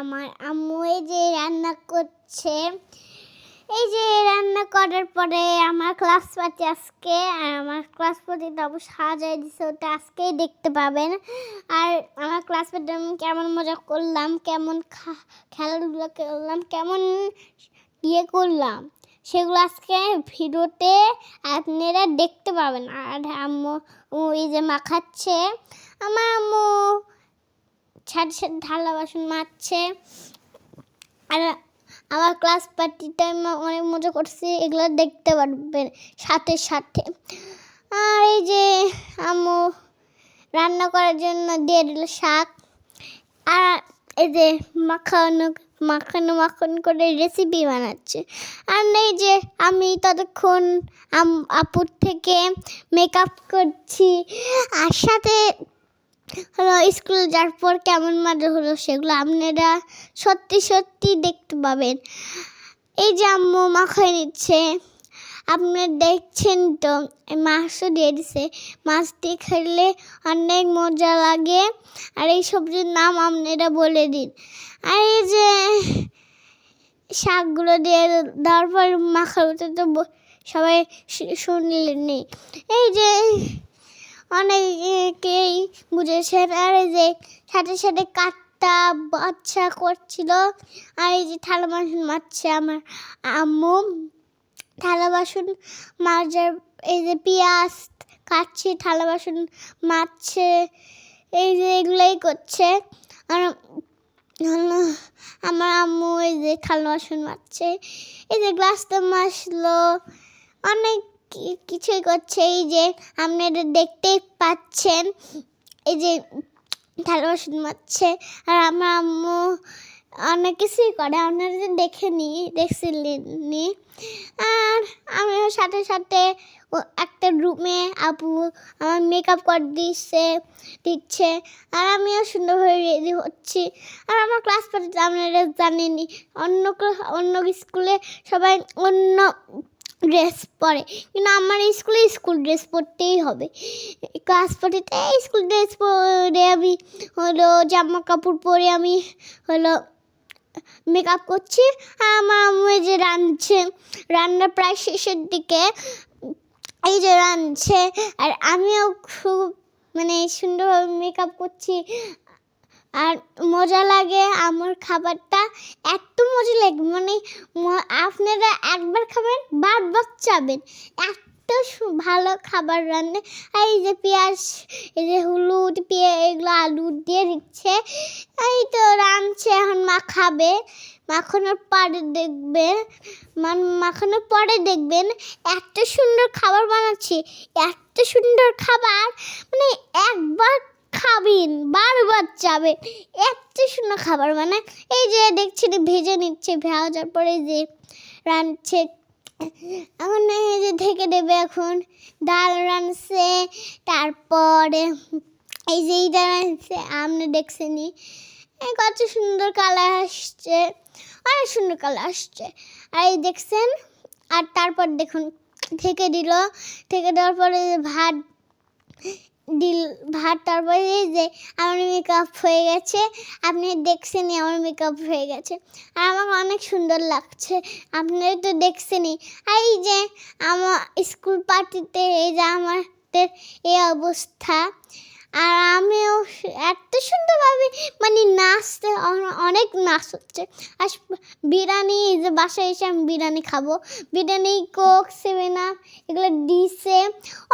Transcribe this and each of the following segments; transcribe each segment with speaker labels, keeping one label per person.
Speaker 1: আমার আম্মু এই যে রান্না করছে। এই যে রান্না করার পরে আমার ক্লাস পার্টি আজকে, আর আমার ক্লাস পার্টিটা অবশ্য সাজাই দিছে, ওটা আজকেই দেখতে পাবেন। আর আমার ক্লাস পার্টি আমি কেমন মজা করলাম, কেমন খেলাধুলা করলাম, কেমন ইয়ে করলাম, সেগুলো আজকে ভিডিওতে আপনারা দেখতে পাবেন। আর আম্মু এই যে মাখাচ্ছে আমার আম্মু থালা বাসন মাজছে। আর আমার ক্লাস পার্টিটা আমি অনেক মজা করছি, এগুলো দেখতে পারবেন সাথে সাথে। আর এই যে আম্মু রান্না করার জন্য দিয়ে দিল শাক। আর এই যে মাখানো মাখানো, মাখন করে রেসিপি বানাচ্ছে। আর এই যে আমি ততক্ষণ আম- আপুর থেকে মেকআপ করছি। আর সাথে হলো, স্কুল যাওয়ার পর কেমন মজা হলো সেগুলো আপনারা সত্যি সত্যি দেখতে পাবেন। এই যে আম্মু মাখায় নিচ্ছে, আপনারা দেখছেন তো মাছও দিয়ে দিছে। মাছ দিয়ে খেলে অনেক মজা লাগে। আর এই সবজির নাম আপনারা বলে দিন। আর এই যে শাকগুলো দিয়ে দেওয়ার পর মাখাতে তো সবাই শুনলেনি এই যে অনেকেই বুঝেছেন, আর এই যে সাথে সাথে কাটটা বাচ্চা করছিল, আর এই যে থালা বাসন মারছে আমার আম্মু। থালা বাসন মাজার, এই যে পেঁয়াজ কাটছে, থালা বাসন মারছে, এই যে এগুলোই করছে। আর আমার আম্মু এই যে থালা বাসন মারছে, এই যে গ্লাসটা মাসলো অনেক কিছুই করছে? এই যে আপনারা দেখতেই পাচ্ছেন, এই যে থালা বাসন মারছে। আর আমার আম্মু অনেক কিছুই করে, আপনারা যে দেখে নি, দেখছিলেন আর আমিও সাথে সাথে একটা রুমে আপু আমার মেকআপ করে দিচ্ছে দিচ্ছে। আর আমিও সুন্দরভাবে রেডি হচ্ছি। আর আমার ক্লাস পার্টিতে আপনারা জানেনই, অন্য অন্য স্কুলে সবাই অন্য ড্রেস পরে। কিন্তু আমার স্কুলে স্কুল ড্রেস পরতেই হবে। ক্লাস পার্টিতে স্কুল ড্রেস পরে আমি হলো জামা কাপড় পরে আমি হলো মেকআপ করছি। আর আমার আম্মু যে রাঁধছে। রান্না প্রায় শেষের দিকে। এই যে রাঁধছে। আর আমিও খুব মানে সুন্দরভাবে মেকআপ করছি। আর মজা লাগে আমার খাবারটা, এত মজা লাগে। মানে আপনারা একবার খাবেন, বারবার চাবেন। এত ভালো খাবার রান্না। আর এই যে পেঁয়াজ, এই যে হলুদ, পেঁয়াজ, এগুলো আলু দিয়ে দিচ্ছে। এই তো রাঁধছে, এখন মাখাবে মাখানোর পরে দেখবেন মানে মাখানোর পরে দেখবেন এত সুন্দর খাবার বানাচ্ছি। এত সুন্দর খাবার মানে একবার খাবেন, বারবার যাবেন। এত সুন্দর খাবার মানে এই যে দেখছি যে ভেজে নিচ্ছে ভেজার পরে যে রাঁধছে এখন এই যে ঢেকে দেবে এখন। ডাল রাঁধছে, তারপরে এই যে এইটা রাঁধছে আপনি দেখছেনি কত সুন্দর কালার আসছে, অনেক সুন্দর কালার আসছে। আর এই দেখছেন, আর তারপর দেখুন থেকে দিল। থেকে দেওয়ার পরে ভাত দিল, ভাত তারপরে যে আমার মেকআপ হয়ে গেছে। আপনি দেখছেনই আমার মেকআপ হয়ে গেছে। আর আমাকে অনেক সুন্দর লাগছে। আপনারা তো দেখছেনই। আর এই যে আমার স্কুল পার্টিতে এই যে আমাদের এই অবস্থা। আর আমিও এত সুন্দরভাবে মানে নাচতে অনেক নাচ হচ্ছে। আর বিরিয়ানি যে বাসায় এসে আমি বিরিয়ানি খাব। বিরিয়ানি, কোক সেভেন আপ এগুলো দিছে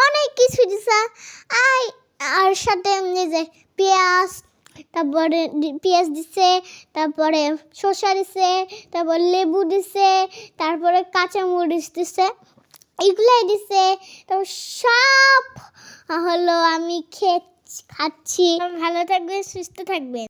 Speaker 1: অনেক কিছু দিছে আর আর সাথে যে পেঁয়াজ, তারপরে পেঁয়াজ দিছে তারপরে শসা দিছে তারপর লেবু দিছে তারপরে কাঁচামরিচ দিছে এগুলাই দিছে তারপর সব হলো আমি খেয়ে খাচ্ছি। ভালো থাকবেন সুস্থ থাকবেন।